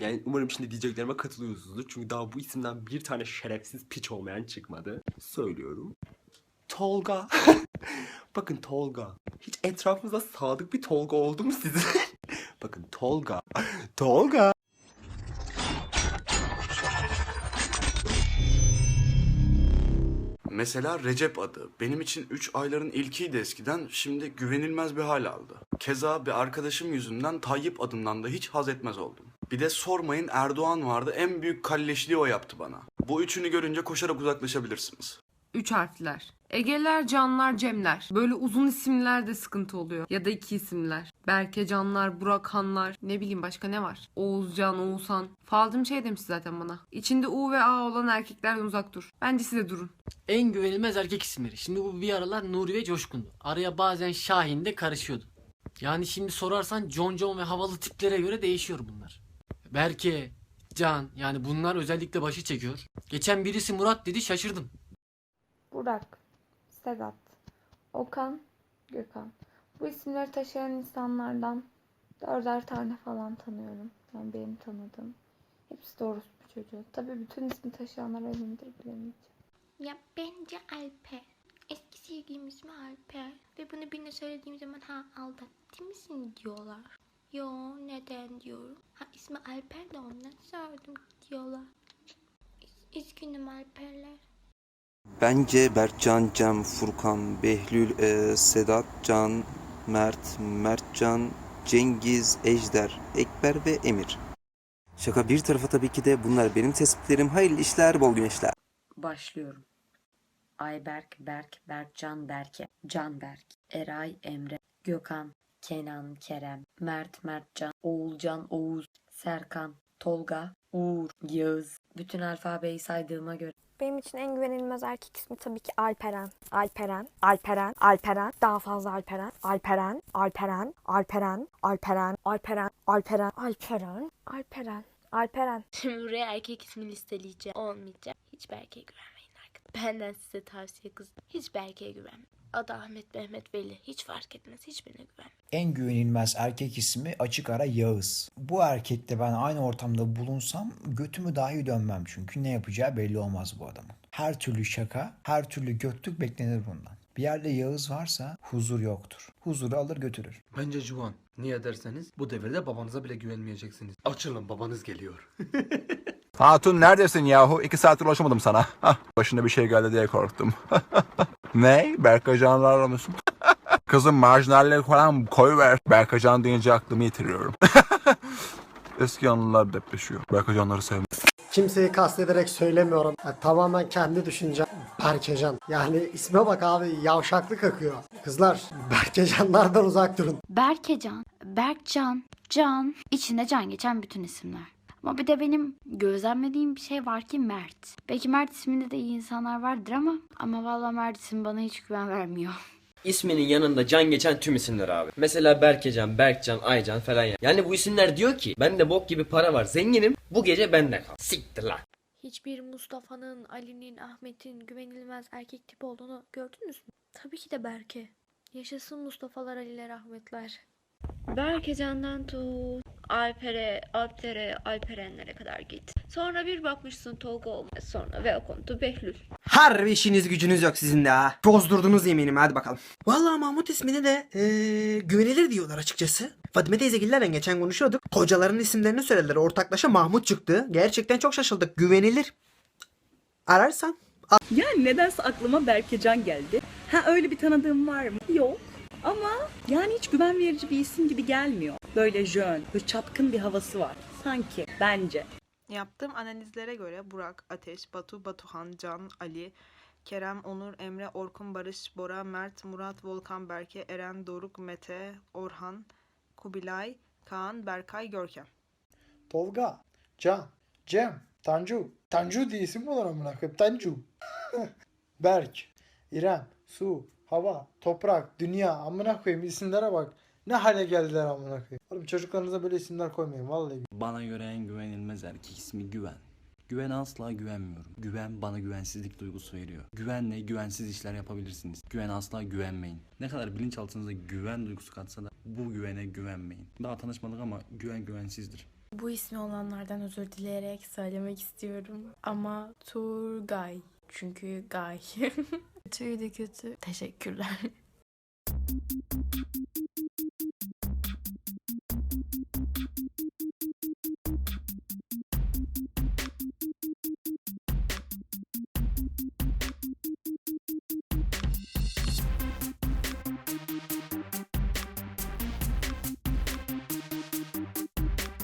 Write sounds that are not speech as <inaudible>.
Yani umarım şimdi diyeceklerime katılıyorsunuzdur. Çünkü daha bu isimden bir tane şerefsiz piç olmayan çıkmadı. Söylüyorum. Tolga. <laughs> Bakın Tolga. Hiç etrafınızda sadık bir Tolga oldu mu sizin? <laughs> Bakın Tolga. <laughs> Tolga. Mesela Recep adı. Benim için 3 ayların ilkiydi eskiden, şimdi güvenilmez bir hal aldı. Keza bir arkadaşım yüzünden Tayyip adından da hiç haz etmez oldum. Bir de sormayın Erdoğan vardı, en büyük kalleşliği o yaptı bana. Bu üçünü görünce koşarak uzaklaşabilirsiniz. Üç harfler. Egeler, Canlar, Cemler. Böyle uzun isimler de sıkıntı oluyor. Ya da iki isimler. Berke Canlar, Burak Hanlar. Ne bileyim başka ne var? Oğuzcan, Oğuzhan. Faldım şey demiş zaten bana. İçinde U ve A olan erkeklerden uzak dur. Bence siz de durun. En güvenilmez erkek isimleri. Şimdi bu bir aralar Nuri ve Coşkun'du. Araya bazen Şahin de karışıyordu. Yani şimdi sorarsan John John ve havalı tiplere göre değişiyor bunlar. Berke, Can yani bunlar özellikle başı çekiyor. Geçen birisi Murat dedi şaşırdım. Burak, Sedat, Okan, Gökhan. Bu isimleri taşıyan insanlardan dörder tane falan tanıyorum. Yani benim tanıdığım. Hepsi doğrusu bu çocuğu. Tabii bütün ismi taşıyanlar emindir bilemeyeceğim. Ya bence Alper. Eski sevgilim ismi Alper. Ve bunu birine söylediğim zaman ha aldattı mısın diyorlar. Yo neden diyorum. Ha ismi Alper de ondan sordum diyorlar. Üzgünüm Alperler. Bence Berkcan, Cem, Furkan, Behlül, e, Sedat, Can, Mert, Mertcan, Cengiz, Ejder, Ekber ve Emir. Şaka bir tarafa tabii ki de bunlar benim tespitlerim. Hayırlı işler, bol güneşler. Başlıyorum. Ayberk, Berk, Berkcan, Berke, Canberk, Eray, Emre, Gökhan, Kenan, Kerem, Mert, Mertcan, Oğulcan, Oğuz, Serkan, Tolga, Uğur, Yağız. Bütün alfabeyi saydığıma göre Benim için en güvenilmez erkek ismi tabii ki Alperen. Alperen, Alperen, Alperen, daha fazla Alperen, Alperen, Alperen, Alperen, Alperen, Alperen, Alperen, Alperen, Alperen, Alperen. Şimdi <laughs> buraya erkek ismi listeleyeceğim. Olmayacak. Hiç Berke'ye güvenmeyin arkadaşlar. Benden size tavsiye kız. Hiç Berke'ye güvenmeyin. Adı Ahmet, Mehmet, Veli. Hiç fark etmez. Hiçbirine güvenmeyin. En güvenilmez erkek ismi açık ara Yağız. Bu erkekle ben aynı ortamda bulunsam götümü dahi dönmem çünkü ne yapacağı belli olmaz bu adamın. Her türlü şaka, her türlü götlük beklenir bundan. Bir yerde Yağız varsa huzur yoktur. Huzuru alır götürür. Bence Juan. Niye derseniz bu devirde babanıza bile güvenmeyeceksiniz. Açılın babanız geliyor. <laughs> Hatun neredesin yahu? İki saattir ulaşamadım sana. <laughs> Hah, başına bir şey geldi diye korktum. <laughs> ne? Berkacanlarla <laughs> mısın? Kızım marjinalleri falan koyver. Berkacan deyince aklımı yitiriyorum. Eski anılar depreşiyor. Berkacanları sevmem. Kimseyi kastederek söylemiyorum. Ya, tamamen kendi düşüncem. Berkecan. Yani isme bak abi yavşaklık akıyor. Kızlar Berkecanlardan uzak durun. Berkecan, Berkcan, Can. İçinde can geçen bütün isimler. Ama bir de benim gözlemlediğim bir şey var ki Mert. Belki Mert isminde de iyi insanlar vardır ama ama vallahi Mert ismi bana hiç güven vermiyor. <laughs> İsminin yanında can geçen tüm isimler abi. Mesela Berkecan, Berkcan, Aycan falan ya. Yani bu isimler diyor ki bende bok gibi para var zenginim bu gece bende kal. Siktir lan. Hiçbir Mustafa'nın, Ali'nin, Ahmet'in güvenilmez erkek tipi olduğunu gördünüz mü? Tabii ki de Berke. Yaşasın Mustafa'lar, Ali'ler, Ahmet'ler. Berkecan'dan tut, Alper'e, Alper'e, Alperenlere kadar git. Sonra bir bakmışsın Tolga olmaz. Sonra welcome to Behlül. Harbi işiniz gücünüz yok sizin de ha. Bozdurdunuz yeminimi hadi bakalım. Vallahi Mahmut ismini de eee, güvenilir diyorlar açıkçası. Fatime teyzegillerle geçen konuşuyorduk. Kocaların isimlerini söylediler. Ortaklaşa Mahmut çıktı. Gerçekten çok şaşırdık. Güvenilir. Ararsan. Yani nedense aklıma Berkecan geldi. Ha öyle bir tanıdığım var mı? Yok. Ama yani hiç güven verici bir isim gibi gelmiyor. Böyle jön, böyle çapkın bir havası var. Sanki, bence. Yaptığım analizlere göre Burak, Ateş, Batu, Batuhan, Can, Ali, Kerem, Onur, Emre, Orkun, Barış, Bora, Mert, Murat, Volkan, Berke, Eren, Doruk, Mete, Orhan, Kubilay, Kaan, Berkay, Görkem. Tolga, Can, Cem, Tanju. Tanju diye isim mi olur amına koyayım? Tanju. <laughs> Berk, İrem, Su, Hava, Toprak, Dünya. Amına koyayım isimlere bak. Ne hale geldiler amına koyayım. Oğlum çocuklarınıza böyle isimler koymayın vallahi. Bana göre en güvenilmez erkek ismi Güven. Güven asla güvenmiyorum. Güven bana güvensizlik duygusu veriyor. Güvenle güvensiz işler yapabilirsiniz. Güven asla güvenmeyin. Ne kadar bilinçaltınıza güven duygusu katsa da bu güvene güvenmeyin. Daha tanışmadık ama güven güvensizdir. Bu ismi olanlardan özür dileyerek söylemek istiyorum. Ama Turgay. Çünkü Gay. <laughs> Kötüydü kötü. Teşekkürler. <laughs>